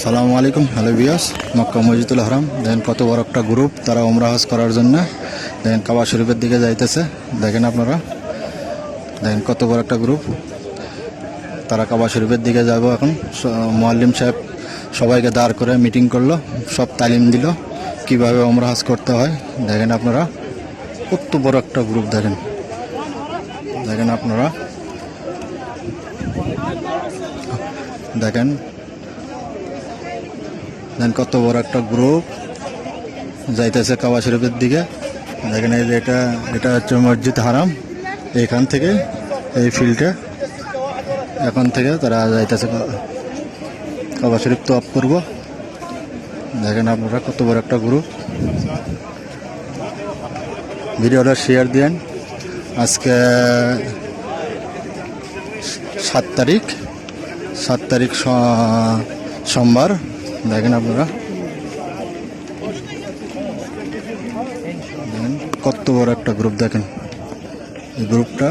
সালামু আলাইকুম, হ্যালো বিয়াস মক্কা মসজিদুল হারাম। দেখেন কত বড় একটা গ্রুপ তারা ওমরা করার জন্য। দেখেন কাবা শরীফের দিকে যাইতেছে। দেখেন আপনারা? দেখেন কত বড় একটা গ্রুপ। তারা কাবা শরীফের দিকে যাব এখন। মোয়াল্লিম সাহেব সবাইকে দাঁড় করে মিটিং করল। সব তালিম দিল। কীভাবে ওমরা করতে হয়। দেখেন আপনারা? কত বড় একটা গ্রুপ দেখেন। দেখেন আপনারা? দেখেন দেখেন কত বড় একটা গ্রুপ যাইতেছে কাবা শরীফের দিকে। দেখেন এই যে এটা এটা হচ্ছে মসজিদ হারাম। এখান থেকে এই ফিল্ডে এখন থেকে তারা যাইতেছে কাবা শরীফ তো অফ করব। দেখেন আপনারা কত বড় একটা গ্রুপ ভিডিওটা শেয়ার দেন আজকে সাত তারিখ সাত তারিখ সোমবার। দেখেন আপনারা। কত বড় একটা গ্রুপ দেখেন। এই গ্রুপটা